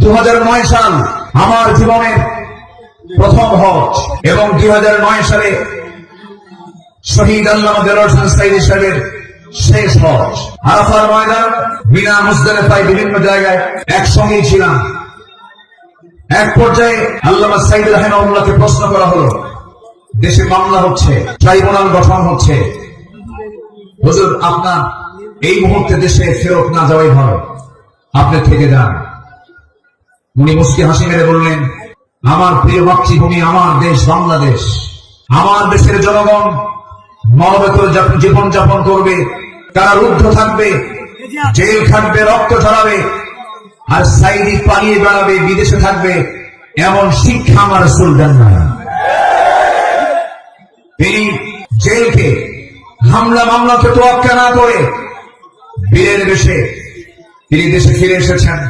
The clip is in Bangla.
দু হাজার নয় সাল আমার জীবনের প্রথম হজ এবং দুই হাজার নয় সালে শহীদ আল্লাহ দেলোয়ার হোসেন সাইদি সাহেবের শেষ হজ। আরাফার ময়দান বিনা মুজদালেফায় বিভিন্ন জায়গায় একসঙ্গেই ছিলাম। এক পর্যায়ে আল্লামা সাইদ রাহেমাউল্লাহকে প্রশ্ন করা হলো, দেশে মামলা হচ্ছে, ট্রাইব্যুনাল গঠন হচ্ছে। হুজুর, আপনার এই মুহূর্তে দেশে ফেরত না যাওয়াই ভালো। আপনি থেকে যান। উনি মুস্কি হাসি মেরে বললেন, আমার প্রিয় মাতৃভূমি, আমার দেশ বাংলাদেশ, আমার দেশের জনগণ মহবেতর জীবন যাপন করবে, তারা রুদ্ধ থাকবে, জেল খাটবে, রক্ত ঝরাবে আর সাইদি পালিয়ে বেড়াবে, বিদেশে থাকবে, এমন শিক্ষা আমার সুলতান না তিনি জেলকে, হামলা মামলাকে তোয়াক্কা না করে বীরের বেশে তিনি দেশে ফিরে এসেছেন।